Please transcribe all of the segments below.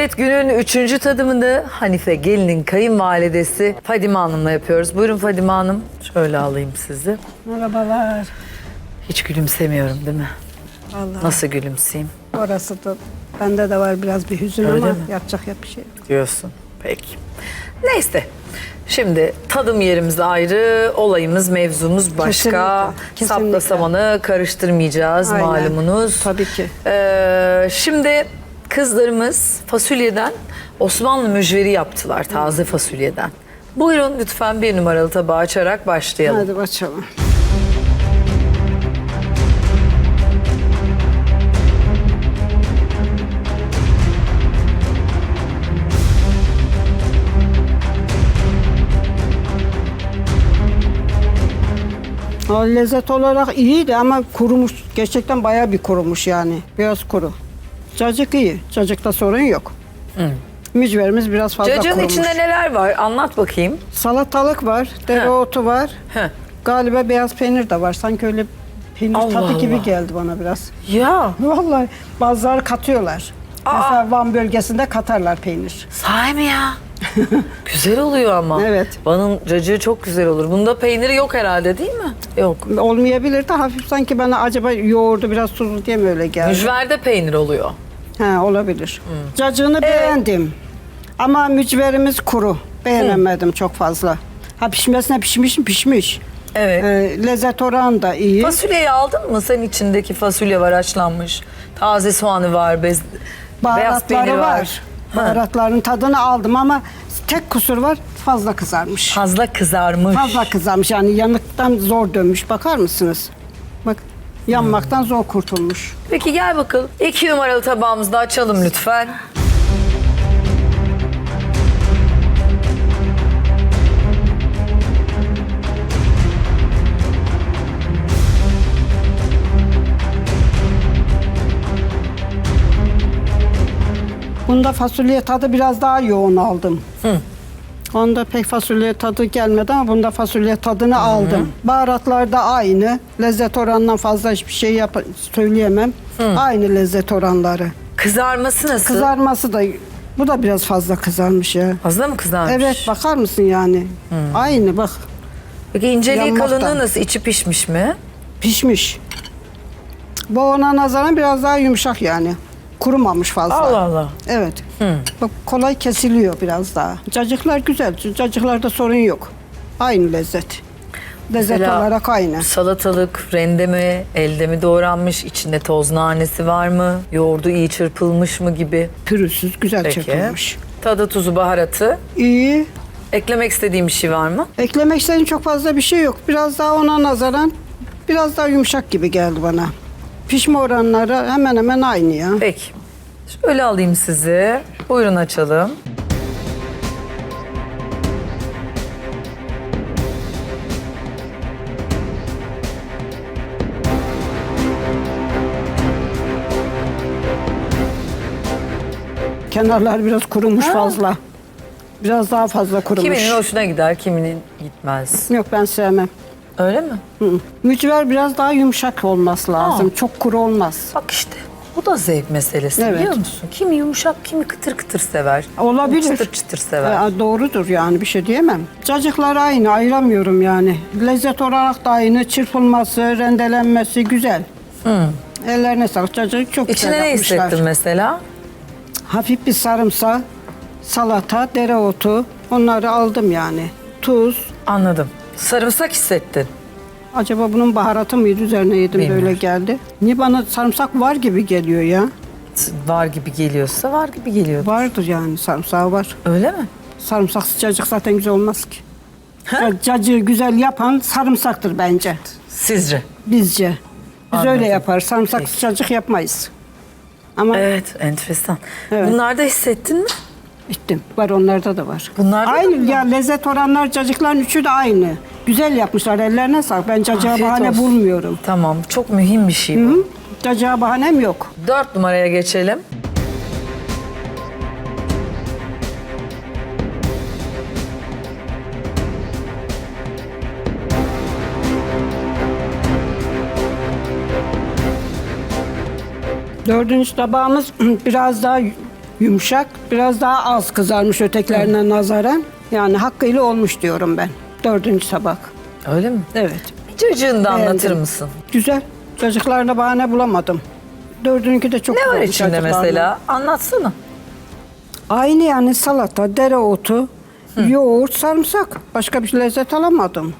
Evet günün üçüncü tadımını Hanife Gelin'in kayınvalidesi Fadime Hanım'la yapıyoruz. Buyurun Fadime Hanım. Şöyle alayım sizi. Merhabalar. Hiç gülümsemiyorum değil mi? Vallahi Nasıl gülümseyeyim orası da bende de var biraz bir hüzün Öyle ama mi? yapacak ya bir şey. yok. diyorsun. Peki. Neyse. Şimdi tadım yerimiz ayrı, olayımız, mevzumuz başka. Kesinlikle, Sapla kesinlikle. samanı karıştırmayacağız Aynen. malumunuz. Tabii ki. Ee, şimdi kızlarımız fasulyeden Osmanlı mücveri yaptılar taze fasulyeden. Buyurun lütfen bir numaralı tabağı açarak başlayalım. Hadi bakalım. O lezzet olarak iyiydi ama kurumuş. Gerçekten bayağı bir kurumuş yani. Biraz kuru. Cacık iyi. Cacıkta sorun yok. Mücverimiz biraz fazla Cacığın kurumuş. içinde neler var? Anlat bakayım. Salatalık var, dereotu var. Heh. Galiba beyaz peynir de var. Sanki öyle peynir Allah tadı gibi Allah. geldi bana biraz. Ya Vallahi bazıları katıyorlar. Mesela Van bölgesinde katarlar peynir. sahi mi ya? güzel oluyor ama. Evet. Van'ın cacığı çok güzel olur. Bunda peyniri yok herhalde değil mi? Yok. Olmayabilir de hafif sanki bana acaba yoğurdu biraz tuzlu diye mi öyle geldi? Mücverde peynir oluyor. Ha, olabilir. Cacığını beğendim. Ama mücverimiz kuru. Beğenemedim çok fazla. Ha pişmesine pişmiş mi pişmiş. Evet. Ee, lezzet oranı da iyi. Fasulyeyi aldın mı? Senin içindeki fasulye var haşlanmış. Taze soğanı var, bez, beyaz peyniri Baharatları var. var. Baharatların tadını aldım ama tek kusur var fazla kızarmış. Fazla kızarmış. Fazla kızarmış yani yanıktan zor dönmüş. Bakar mısınız? Bak yanmaktan zor kurtulmuş. Peki gel bakalım. İki numaralı tabağımızı da açalım lütfen. Bunda fasulye tadı biraz daha yoğun aldım. Onda pek fasulye tadı gelmedi ama bunda fasulye tadını aldım. Baharatlar da aynı. Lezzet oranından fazla hiçbir şey yap söyleyemem. Aynı lezzet oranları. Kızarması nasıl? Kızarması da bu da biraz fazla kızarmış ya. Fazla mı kızarmış? Evet bakar mısın yani? Aynı bak Peki inceliği Yanmaktan. kalınlığı nasıl? İçi pişmiş mi? pişmiş. Bu ona nazaran biraz daha yumuşak yani. Kurumamış fazla. Allah Allah. Evet. Bak kolay kesiliyor biraz daha. Cacıklar güzel. Cacıklarda sorun yok. Aynı lezzet. Lezzet Mesela olarak aynı. Salatalık rende mi, elde mi doğranmış, içinde toz nanesi var mı, yoğurdu iyi çırpılmış mı gibi. Pürüzsüz, güzel Peki. çırpılmış. Tadı, tuzu, baharatı. İyi. Eklemek istediğim bir şey var mı? Eklemek istediğim çok fazla bir şey yok. Biraz daha ona nazaran biraz daha yumuşak gibi geldi bana. Pişme oranları hemen hemen aynı ya. Peki. Şöyle alayım sizi. Buyurun açalım. Kenarlar biraz kurumuş fazla. Biraz daha fazla kurumuş. Kiminin hoşuna gider, kiminin gitmez. Yok ben sevmem. Öyle mi? Mücver biraz daha yumuşak olması lazım. Çok kuru olmaz. Bak işte bu da zevk meselesi Evet. biliyor musun? Kimi yumuşak, kimi kıtır kıtır sever. Olabilir. Çıtır çıtır sever. Ha, doğrudur yani bir şey diyemem. Cacıklar aynı ayıramıyorum yani. Lezzet olarak da aynı. Çırpılması, rendelenmesi güzel. Ellerine sağlık. Cacık çok İçine güzel ne yapmışlar. hissettin mesela? Hafif bir sarımsak, salata, dereotu onları aldım yani. Tuz. Anladım. Sarımsak hissettin. Acaba bunun baharatı mıydı üzerine yedim Bilmiyorum. böyle geldi. Niye bana sarımsak var gibi geliyor ya? Var gibi geliyorsa var gibi geliyor. Vardır yani sarımsağı var. Öyle mi? Sarımsaksız cacık zaten güzel olmaz ki. Ca- Cacığı güzel yapan sarımsaktır bence. Sizce? Bizce. Biz Anladım. öyle yaparız. Sarımsaksız Peki. cacık yapmayız. Ama Evet, enteresan. Evet. Bunlarda hissettin mi? Bittim. Var onlarda da var. Bunlarda da aynı mı var? ya lezzet oranlar cacıkların üçü de aynı. Güzel yapmışlar ellerine sağlık. Ben cacığa Afiyet bahane olsun. bulmuyorum. Tamam, çok mühim bir şey bu. Hı? Cacığa bahanem yok. Dört numaraya geçelim. Dördüncü tabağımız biraz daha Yumuşak, biraz daha az kızarmış ötekilerine nazaran. Yani hakkıyla olmuş diyorum ben. Dördüncü tabak. Öyle mi? Evet. Cacığını da anlatır Beğendim. mısın? Güzel. Çocuklarına bahane bulamadım. Dördünkü de çok Ne var güzel içinde çocuklarına. mesela? Anlatsana. Aynı yani salata, dereotu, yoğurt, sarımsak. Başka bir lezzet alamadım.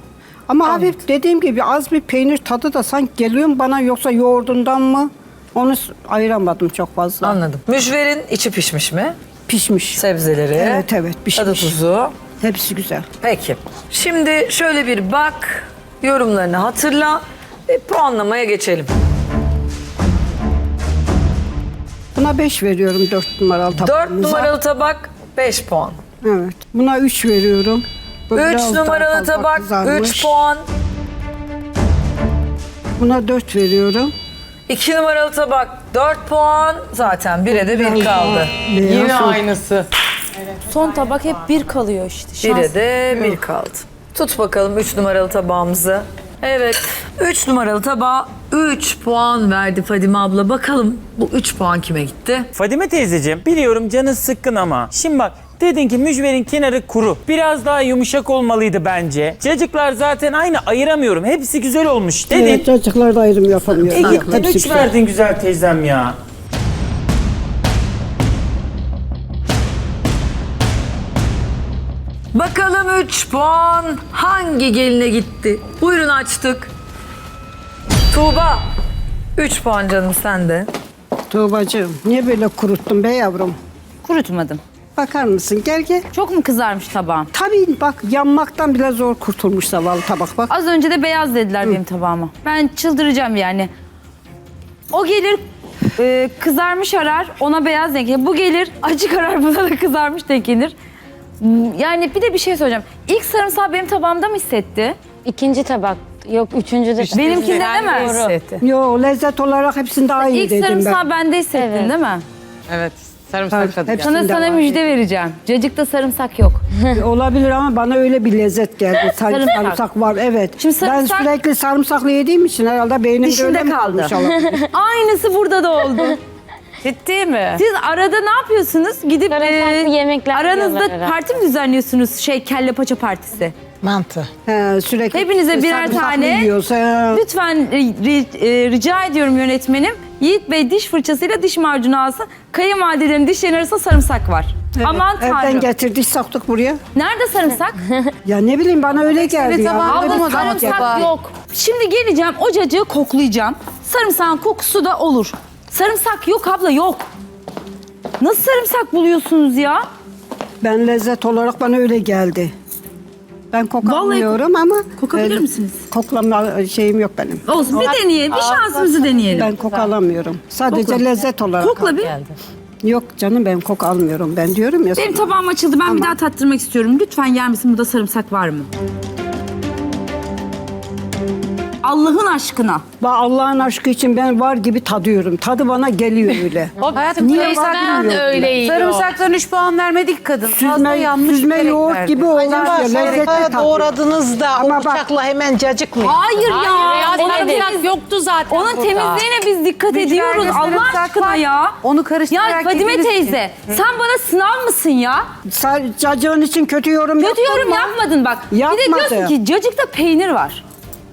Ama hafif dediğim gibi az bir peynir tadı da sanki geliyor mu bana yoksa yoğurdundan mı? Onu ayıramadım çok fazla. Anladım. Mücverin içi pişmiş mi? Pişmiş. Sebzeleri. Evet, evet, pişmiş. Tadı tuzu. Hepsi güzel. Peki. Şimdi şöyle bir bak, yorumlarını hatırla ve puanlamaya geçelim. Buna 5 veriyorum 4 numaralı 4 tabağımıza. numaralı tabak 5 puan. Evet. Buna 3 veriyorum. Bu 3 biraz daha numaralı fazla tabak kızarmış. 3 puan. Buna 4 veriyorum. 2 numaralı tabak 4 puan. Zaten 1'e de 1 Biraz kaldı. Yine aynısı. Son tabak hep bir kalıyor işte. Şans. 1'e de 1 kaldı. Tut bakalım 3 numaralı tabağımızı. Evet. 3 numaralı tabağa 3 puan verdi Fadime abla. Bakalım bu 3 puan kime gitti? Fadime teyzeciğim biliyorum canın sıkkın ama şimdi bak dedin ki mücverin kenarı kuru. Biraz daha yumuşak olmalıydı bence. Cacıklar zaten aynı ayıramıyorum. Hepsi güzel olmuş dedin. Evet, çocuklarda ayrım yapamıyorum. E gittin Hepsi 3 güzel. verdin güzel teyzem ya. Bakalım 3 puan hangi geline gitti? Buyurun açtık. Tuğba 3 puan canım sende. Tuğbacığım niye böyle kuruttun be yavrum? Kurutmadım. Bakar mısın? Gel gel. Çok mu kızarmış tabağım? Tabii bak yanmaktan bile zor kurtulmuş zavallı tabak bak. Az önce de beyaz dediler benim tabağıma. Ben çıldıracağım yani. O gelir e, kızarmış arar ona beyaz denk gelir. Bu gelir acı karar buna da kızarmış denk gelir. Yani bir de bir şey söyleyeceğim. İlk sarımsağı benim tabağımda mı hissetti? İkinci tabak. Yok üçüncü de. Benimkinde değil mi? Yo lezzet olarak hepsinde aynı İlk dedim sarımsağı ben. bende hissettin Evet. değil mi? Evet. Sarımsak tadı Hepsi-. Sana sana var. müjde vereceğim. Cacıkta sarımsak yok. Olabilir ama bana öyle bir lezzet geldi. Sanki Sarımsak. sarımsak var evet. Şimdi sarımsak- Ben sürekli sarımsaklı yediğim için herhalde beynimde Dişinde öyle mi kaldı. kalmış olabilir? Aynısı burada da oldu. Ciddi mi? Siz arada ne yapıyorsunuz? Gidip Sarımsaklı e, yemekler aranızda yiyorlar herhalde. parti mi düzenliyorsunuz? Şey kelle paça partisi. Mantı. He, sürekli Hepinize birer sarımsaklı tane- yiyorsa, he. Lütfen ri- e, rica ediyorum yönetmenim. Yiğit Bey diş fırçasıyla diş macunu alsın. Kayınvalidelerin dişlerinin arasında sarımsak var. Evet, Aman Evden tanrım. getirdik saktık buraya. Nerede sarımsak? Ya ne bileyim bana öyle geldi ya. aldım zaman. geldi. yok. Şimdi geleceğim o cacığı koklayacağım. Sarımsağın kokusu da olur. Sarımsak yok abla yok. Nasıl sarımsak buluyorsunuz ya? Ben lezzet olarak bana öyle geldi. Ben Vallahi kokamıyorum ama... kokabilir e, misiniz? Koklama şeyim yok benim. Olsun bir deneyelim. Bir şansımızı deneyelim. Ben koku alamıyorum. Sadece Kokla. lezzet olarak. Kokla bir. Yok canım ben koku almıyorum. Ben diyorum ya Benim sana. tabağım açıldı. Ben bir daha tattırmak istiyorum. Lütfen yer misin? Burada sarımsak var mı? Allah'ın aşkına. Ba- Allah'ın aşkı için ben var gibi tadıyorum. Tadı bana geliyor öyle. Hayatım Niye bakmıyor öyle yiyor. Sarımsaktan 3 puan vermedik kadın. Fazla Süzme, yanlış süzme yoğurt verdi. gibi olmuş Acaba ya. Lezzetli sarımsağı tadı. doğradınız da Ama o bak- bıçakla hemen cacık mı? Hayır, ya. ya, Onun, sarımsak temiz- yoktu zaten onun burada. temizliğine biz dikkat ediyoruz. Allah sarımsak aşkına var. ya. Onu karıştırarak Ya Fadime yediniz ki. teyze sen bana sınav mısın ya? Sen cacığın için kötü yorum Kötü yorum yapmadın bak. Bir de Yapmadım. diyorsun ki cacıkta peynir var.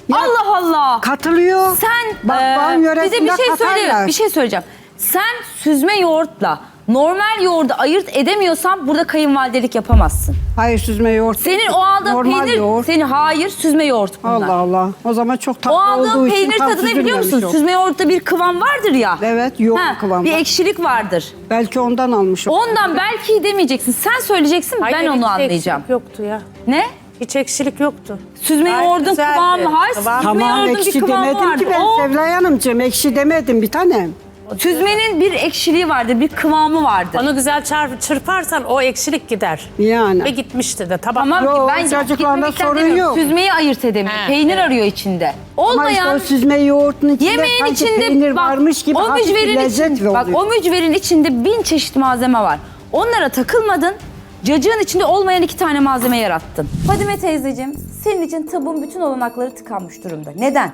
Ya- Allah Allah. Katılıyor. Sen Bak, eee, Van bize yöresinde bir şey katarlar. söyle, bir şey söyleyeceğim. Sen süzme yoğurtla normal yoğurdu ayırt edemiyorsan burada kayınvalidelik yapamazsın. Hayır süzme yoğurt. Senin o aldığın Normal peynir, yoğurt. senin hayır süzme yoğurt bunlar. Allah Allah. O zaman çok tatlı O aldığın olduğu için peynir tam tadını biliyor süzülmemiş musun? o. Süzme yoğurtta bir kıvam vardır ya. Evet yoğun kıvam Bir var. ekşilik vardır. Belki ondan almış o. Ondan belki demeyeceksin. Sen söyleyeceksin Hayır, ben onu anlayacağım. ekşilik yoktu ya. Ne? Hiç ekşilik yoktu. Süzme Gayet yoğurdun güzeldi. kıvamı. Hayır Kıvam- süzme Tamam yoğurdun bir ekşi kıvamı demedim vardır. ki ben O Sevlay Hanımcığım. Ekşi demedim bir tanem. süzmenin bir ekşiliği vardır, bir kıvamı vardır. Onu güzel çarp, çırparsan o ekşilik gider. Yani. Ve gitmişti de. Tabak Tamam Yok, ben cacıklarla gitmekten sorun demiyorum. yok. Süzmeyi ayırt edemiyor. He, Peynir arıyor içinde. Ama işte Olmayan o süzme yoğurtun içinde yemeğin sanki içinde peynir bak, varmış gibi o hafif bir mücverin lezzet içinde, oluyor. bak o mücverin içinde bin çeşit malzeme var. Onlara takılmadın. Cacığın içinde olmayan iki tane malzeme yarattın. Fadime teyzeciğim, senin için tabun bütün olanakları tıkanmış durumda. Neden?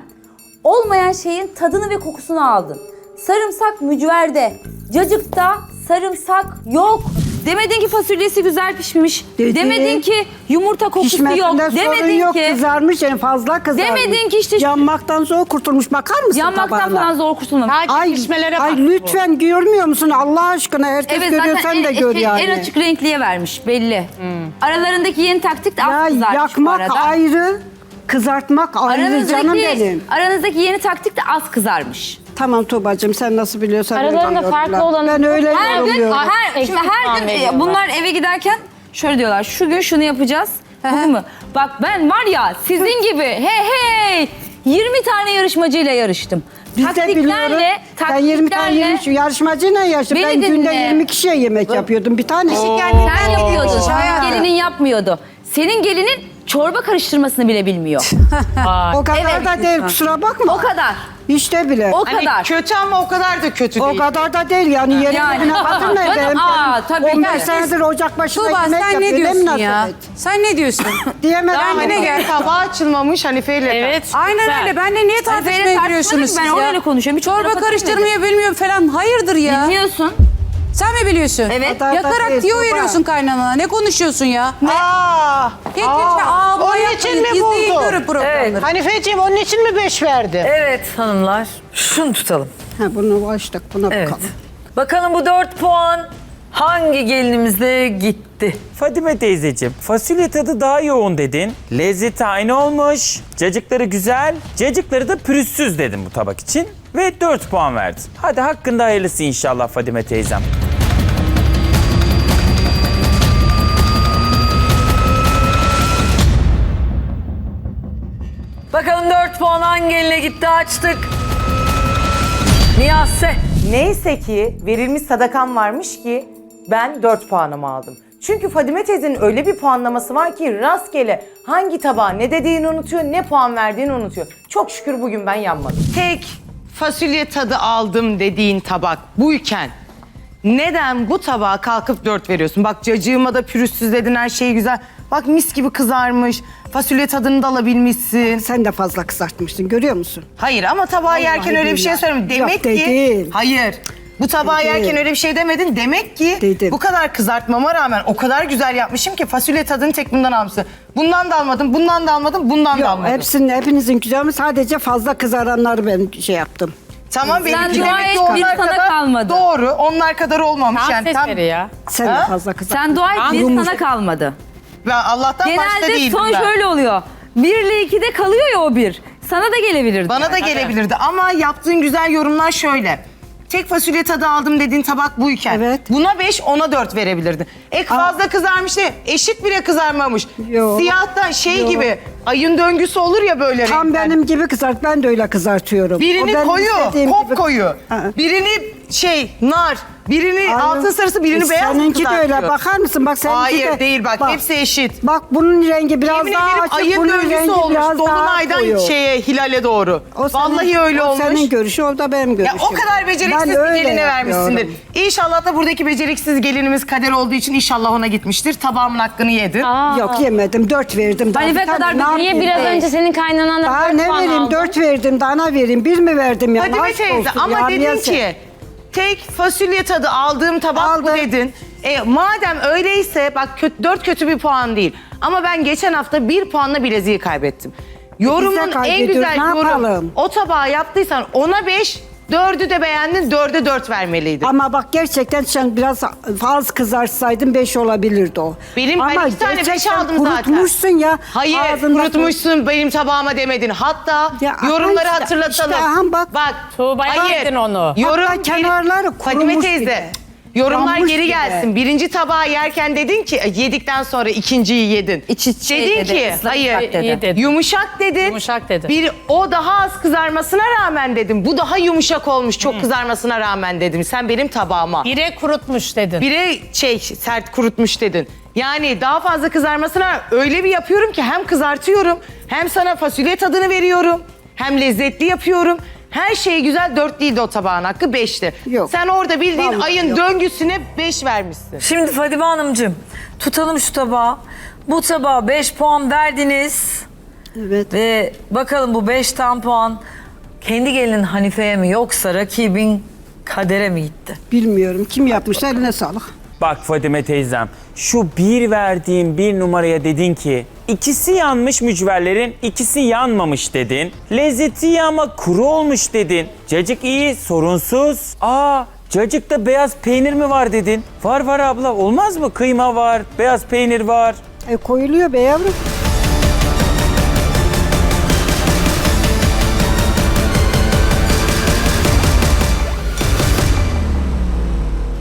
Olmayan şeyin tadını ve kokusunu aldın. Sarımsak mücverde, cacıkta sarımsak yok. Demedin ki fasulyesi güzel pişmiş. Dedim. Demedin ki yumurta kokusu yok. Pişmesinde sorun Demedin yok. ki Kızarmış en fazla kızarmış. Demedin ki işte Yanmaktan zor kurtulmuş. Bakar mısın yanmaktan tabağına? falan zor kurtulmamış. Sadece Ay, pişmelere ay bak. lütfen görmüyor musun Allah aşkına? Herkes Evet görüyor zaten sen en, de gör şey, yani. en açık renkliye vermiş belli. Aralarındaki yeni taktik de az ya kızarmış bu yakmak arada. ayrı, kızartmak ayrı canım benim. aranızdaki yeni taktik de az kızarmış. Tamam Tuğba'cığım sen nasıl biliyorsan öyle Aralarında yorumla. farklı olanı- Ben öyle Her gün, yorumluyorum. her, Eksik şimdi her puan gün e, bunlar eve giderken şöyle diyorlar. Şu gün şunu yapacağız. Tamam mı? Bak ben var ya sizin gibi hey hey 20 tane yarışmacıyla yarıştım. Biz de biliyoruz. Sen 20 tane yarış, yarışmacıyla yaşadın. Beni Ben günde dinle. 20 kişiye yemek yapıyordum. Bir tane. Sen yapıyordun. Senin gelinin yapmıyordu. Senin gelinin çorba karıştırmasını bile bilmiyor. O kadar Evet. da değil kusura bakma. o kadar. İşte bile. O O, kadar. Kötü ama o kadar da kötü değil. kadar da değil yani yerin Yani. Canım, benim. aa, tabii. 15 Herkes- senedir ocak başında Tuğba yemek sen yapıyor. ne diyorsun münasebet? ya? Sen ne diyorsun? Diyemem. Daha ama. ne gel tabağı açılmamış Hanife ile. Evet. Aynen öyle. Ben de niye tartışmaya tartışmadık giriyorsunuz ki, ben siz ya? öyle konuşuyorum. Hiç Çorba laf karıştırmayı bilmiyorum falan. Hayırdır ya? Bilmiyorsun. Sen mi biliyorsun? Evet. Yakarak diyor veriyorsun kaynanana. Ne konuşuyorsun ya? Aa, Geç geç aa, bu onun yapmayın. için mi İzleyin buldu? görün programları. Hanifeciğim onun için mi 5 verdi? Evet hanımlar şunu tutalım. Ha, bunu açtık buna Evet. bakalım. Bakalım bu 4 puan hangi gelinimize gitti? Fadime teyzeciğim fasulye tadı daha yoğun dedin. Lezzeti aynı olmuş. Cacıkları güzel. Cacıkları da pürüzsüz dedim bu tabak için. Ve 4 puan verdin. Hadi hakkında hayırlısı inşallah Fadime teyzem. 4 puan hangi geline gitti açtık. Niyase. Neyse ki verilmiş sadakam varmış ki ben 4 puanımı aldım. Çünkü Fadime teyzenin öyle bir puanlaması var ki rastgele hangi tabağa ne dediğini unutuyor, ne puan verdiğini unutuyor. Çok şükür bugün ben yanmadım. Tek fasulye tadı aldım dediğin tabak buyken neden bu tabağa kalkıp 4 veriyorsun? Bak cacığıma da pürüzsüz dedin her şey güzel. Bak mis gibi kızarmış. Fasulye tadını da alabilmişsin. Sen de fazla kızartmışsın görüyor musun? Hayır ama tabağı Vallahi yerken öyle bir şey billahi. söylemedim. Yok, Demek ki... dedin. Hayır. Bu tabağı Dedin. yerken öyle bir şey demedin. Demek ki Dedim. bu kadar kızartmama rağmen o kadar güzel yapmışım ki fasulye tadını tek bundan almışsın. Bundan da almadım, bundan da almadım, bundan da Yok almadım. hepsinin hepinizin güzel ama sadece fazla kızaranları ben şey yaptım. Tamam Sen benimki dua demek et, ki onlar sana kadar kalmadı. doğru. Onlar kadar olmamış yani. Tam Tam, sesleri ya. Sen Ha? de fazla kızarttın. Sen dua et bir Yumuşak. sana kalmadı. Ben Allah'tan başta Genelde değildim son ben. şöyle oluyor. 1 ile 2'de kalıyor ya o bir. Sana da gelebilirdi. Bana da gelebilirdi ama yaptığın güzel yorumlar şöyle. Tek fasulye tadı aldım dediğin tabak buyken. Evet. Buna 5, ona 4 verebilirdin. Ek fazla kızarmış değil, eşit bile kızarmamış. Yok. Siyahtan şey Yok. gibi ayın döngüsü olur ya böyle Tam renkler. benim gibi kızart. Ben de öyle kızartıyorum. O Birini benim koyu, istediğim hop gibi- koyu. Ha. Birini şey nar, birini Aynen. altın sarısı, birini E, beyaz Seninki de kızartıyor. öyle. Bakar mısın? Bak seninki Hayır de. değil bak, hepsi eşit. Bak bunun rengi biraz Yemin daha ederim açık. ayın bunun rengi olmuş. biraz daha Dolunaydan şeye hilale doğru. O senin- Vallahi öyle o olmuş. senin görüşü, o da benim Ya görüşüm. o kadar beceriksiz Ben bir öyle geline vermişsindir. yapıyorum. İnşallah da buradaki beceriksiz gelinimiz kader olduğu için inşallah ona gitmiştir. Tabağımın hakkını yedi. Aa, Yok yemedim. Dört verdim. Daha Hanife bir tane kadar ne Niye yapayım? biraz önce senin kaynanana Daha 4 ne puan vereyim? aldın? Dört verdim. Daha ne vereyim? Bir mi verdim ya? Fadime Aşk teyze olsun ama ya, dedin ki tek fasulye tadı aldığım tabak bu Aldım. dedin. E, madem öyleyse bak kötü, dört kötü bir puan değil. Ama ben geçen hafta bir puanla bileziği kaybettim. Yorumun en kaybediyoruz, güzel ne yorum. yapalım? O tabağı yaptıysan ona beş, dördü de beğendin, dörde dört vermeliydin. Ama bak gerçekten sen biraz az kızartsaydın beş olabilirdi o. Benim- ben Ama iki tane beş gerçekten aldım zaten. Kurutmuşsun ya. Hayır ağzında- kurutmuşsun benim tabağıma demedin. Hatta Ya, yorumları işte- hatırlatalım. işte aha bak. Bak. Tuğba'ya verdin onu. Yorum Hatta kenarları Fadime kurumuş teyze. bile. Yorumlar Yanmış geri gelsin. Birinci tabağı yerken dedin ki e, yedikten sonra ikinciyi yedin. İç iç şey dedin dedi, ki ıslak hayır ıslak dedi. İyi dedi. yumuşak dedin. Yumuşak dedi. Bir o daha az kızarmasına rağmen dedim. Bu daha yumuşak olmuş çok kızarmasına rağmen dedim. Sen benim tabağıma. Bire kurutmuş dedin. Bire şey sert kurutmuş dedin. Yani daha fazla kızarmasına öyle bir yapıyorum ki hem kızartıyorum hem sana fasulye tadını veriyorum. Hem lezzetli yapıyorum. Her şey güzel dört değildi o tabağın hakkı beşti. Yok. Sen orada bildiğin Vallahi ayın yok. döngüsüne beş vermişsin. Şimdi Fadime Hanımcığım tutalım şu tabağı. Bu tabağa 5 puan verdiniz. Evet. Ve bakalım bu 5 tam puan kendi gelinin Hanife'ye mi yoksa rakibin kadere mi gitti? Bilmiyorum kim yapmışsa eline sağlık. Bak Fadime teyzem şu bir verdiğim bir numaraya dedin ki ikisi yanmış mücverlerin ikisi yanmamış dedin. Lezzeti iyi ama kuru olmuş dedin. Cacık iyi sorunsuz. Aa cacıkta beyaz peynir mi var dedin. Var var abla olmaz mı? Kıyma var, beyaz peynir var. E koyuluyor be yavrum.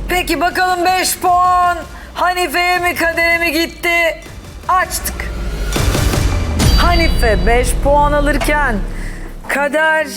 Peki bakalım 5 puan Hanife'ye mi kadere mi gitti? Açtık. Hanife 5 puan alırken kader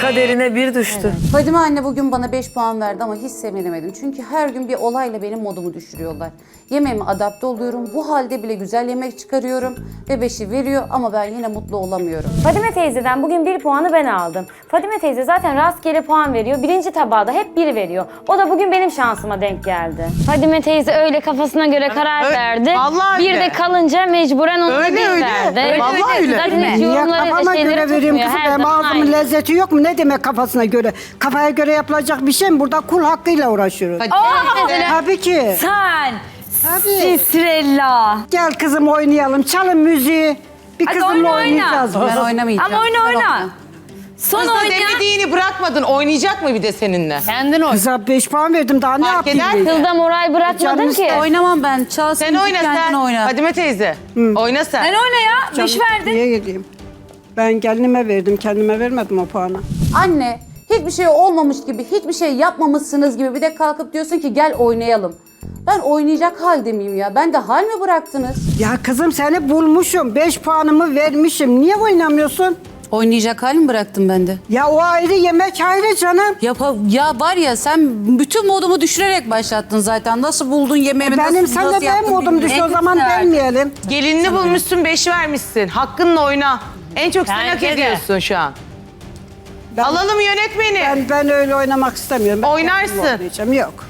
kaderine bir düştü. Fadime anne bugün bana 5 puan verdi ama hiç sevinemedim. Çünkü her gün bir olayla benim modumu düşürüyorlar. Yemeğime adapte oluyorum. Bu halde bile güzel yemek çıkarıyorum ve 5'i veriyor ama ben yine mutlu olamıyorum. Fadime teyzeden bugün bir puanı ben aldım. Fadime teyze zaten rastgele puan veriyor. Birinci tabağa da hep bir veriyor. O da bugün benim şansıma denk geldi. Fadime teyze öyle kafasına göre karar Ö- verdi. Vallahi bir öyle. de kalınca mecburen ona Öyle, bir öyle. verdi. Öyle, Vallahi öyle. Zaten hiç Niye yorumları kafama şeyleri göre vereyim kızım? Her Benim zaman ağzımın aynı. lezzeti yok mu? Ne demek kafasına göre? Kafaya göre yapılacak bir şey mi? Burada kul hakkıyla uğraşıyoruz. Tabii ki. Sen Tabii. Sisrella. Gel kızım oynayalım. Çalın müziği. Bir Hadi kızımla oyna, oyna. oynayacağız. Ben oynamayacağım. Ama oyna oyna. Son Kız da oynayan demediğini bırakmadın. Oynayacak mı bir de seninle? Kendin oy. Kıza 5 puan verdim daha ne Fark yapayım? eder. Kızda moral bırakmadın Canımız ki. Oynamam ben. Çalsın Sen oyna kendin sen. oyna. Fadime teyze. Oyna sen. Sen oyna ya. Beş verdin. Niye gideyim? Ben gelinime verdim. Kendime vermedim o puanı. Anne hiçbir şey olmamış gibi, hiçbir şey yapmamışsınız gibi bir de kalkıp diyorsun ki gel oynayalım. Ben oynayacak halde miyim ya? Ben de hal mi bıraktınız? Ya kızım seni bulmuşum. 5 puanımı vermişim. Niye oynamıyorsun? Oynayacak halim bıraktım ben de. Ya o ayrı yemek ayrı canım. Ya, ya var ya sen bütün modumu düşürerek başlattın zaten. Nasıl buldun yemeğimi? Benim nasıl, sen nasıl de ben yaptın modum bilmiyorum. düştü o zaman vermeyelim. Gelinini bulmuşsun, beş vermişsin. Hakkınla oyna. En çok sen hak Bence de. ediyorsun şu an. Ben- Alalım yönetmeni. Ben, ben öyle oynamak istemiyorum. Ben Oynarsın. kendim oynayacağım. Yok.